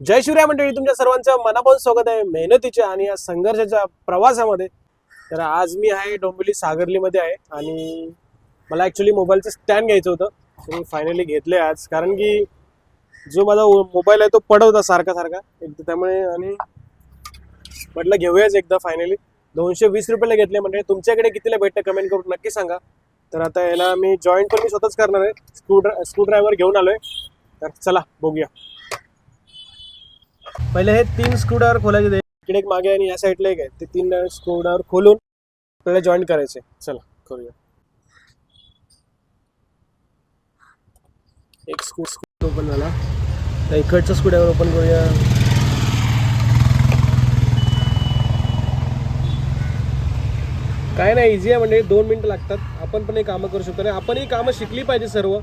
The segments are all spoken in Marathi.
जय शिवराय मंडळी तुमच्या सर्वांचं मनापासून स्वागत आहे मेहनतीच्या आणि या संघर्षाच्या प्रवासामध्ये. तर आज मी आहे डोंबिवली सागरलीमध्ये आहे आणि मला ॲक्च्युली मोबाईलचं स्टँड घ्यायचं होतं. तर मी फायनली घेतले आज. कारण की जो माझा मोबाईल आहे तो पडवता सारखा सारखा. एकदा त्यामुळे आणि म्हटलं घेऊयाच एकदा फायनली दोनशे वीस रुपयाला घेतले म्हणजे तुमच्याकडे कितीला भेटतं कमेंट करून नक्की सांगा. तर आता याला मी जॉईंट पण मी स्वतःच करणार आहे. स्क्रू ड्रा स्क्रू ड्रायव्हर घेऊन आलोय. तर चला बघूया. पहिले हे तीन स्क्रू खोलायचे इकडे एक मागे आणि या साईडला एक आहे. ते तीन स्क्रू खोलून आपल्याला जॉईन करायचे. चला करूया. एक स्क्रू स्क्रू ओपन झाला. तर इकडचं स्क्रू ओपन करूया. काय नाही इझी आहे म्हणजे दोन मिनिटं लागतात. आपण पण हे कामं करू शकतो. आणि आपण ही कामं शिकली पाहिजे सर्व.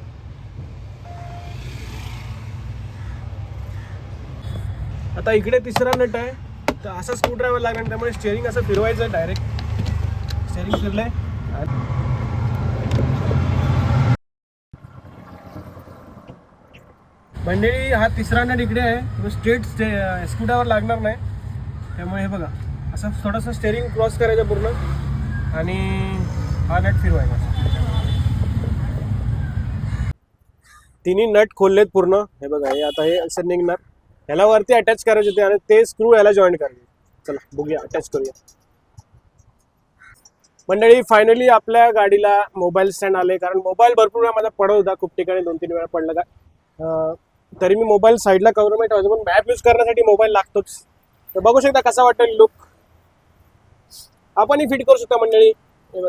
आता इकडे तिसरा नट आहे. तर असा स्क्रू ड्रायव्हर लागणार त्यामुळे स्टेअरिंग असं फिरवायचं डायरेक्ट स्टेअरिंग फिरलंय. मंडळी हा तिसरा नट इकडे आहे. स्ट्रेट स्क्रू ड्रायव्हर लागणार नाही. त्यामुळे हे बघा असं थोडंसं स्टेअरिंग क्रॉस करायचं पूर्ण. आणि हा नट फिरवायचा. तिन्ही नट खोललेत पूर्ण. हे बघा हे आता हे असं निघणार. ह्याला वरती अटॅच करायचे होते आणि ते स्क्रू याला जॉईन करायचे चला बघूया अटॅच करूया. मंडळी फायनली आपल्या गाडीला मोबाईल स्टँड आले कारण मोबाईल भरपूर वेळा माझा पडत होता खूप ठिकाणी दोन तीन वेळा पडला का तरी मी मोबाईल साईडला कव्हर ठेवायचो पण मॅप यूज करण्यासाठी मोबाईल लागतोच. तर बघू शकता कसा वाटेल लुक आपणही फिट करू शकता मंडळी.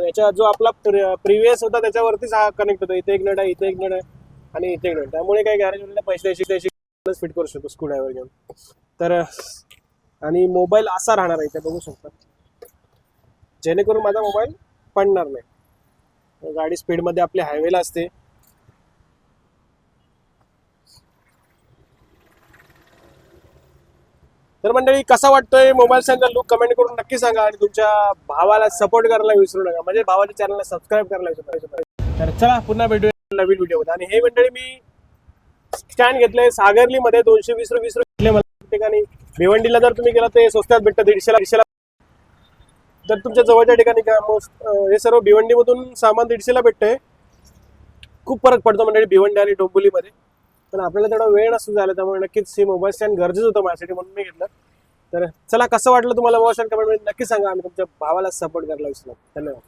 याच्या जो आपला प्रिव्हियस होता त्याच्यावरतीच हा कनेक्ट होतो. इथे एक नट आहे इथे एक नट आहे आणि इथे एक नट त्यामुळे काही गॅरेज पैसे द्यायची त्याची फिट करू शकतो स्क्रू ड्रायव्हर घेऊन. तर आणि मोबाईल असा राहणार आहे इथे बघू शकता. जेणेकरून माझा मोबाईल पडणार नाही. गाडी स्पीडमध्ये आपली हायवेला असते. तर मंडळी कसा वाटतोय मोबाईल स्टँडचा लुक कमेंट करून नक्की सांगा आणि तुमच्या भावाला सपोर्ट करायला विसरू नका. म्हणजे भावाच्या चॅनलला सबस्क्राईब करायला विसरू तर चला पुन्हा भेटूया नवीन व्हिडिओ आणि हे मंडळी मी स्टँड घेतलंय. सागरलीमध्ये दोनशे वीस वीस रुपये मला ठिकाणी भिवंडीला जर तुम्ही गेला ते स्वस्तात भेटतं. दीडशेला दीडशेला. तर तुमच्या जवळच्या ठिकाणी का मोस्ट हे सर्व भिवंडीमधून सामान दीडशेला भेटतंय खूप फरक पडतो म्हणजे भिवंडी आणि डोंबोलीमध्ये पण आपल्याला तेवढा वेळ नसतो झाला त्यामुळे नक्कीच हे मोबाईल स्टँड गरजेचं होतं माझ्यासाठी म्हणून मी घेतलं. तर चला कसं वाटलं तुम्हाला मोबाईल स्टँड कमेंट नक्की सांगा आम्ही तुमच्या भावाला सपोर्ट करायला विसरलो धन्यवाद.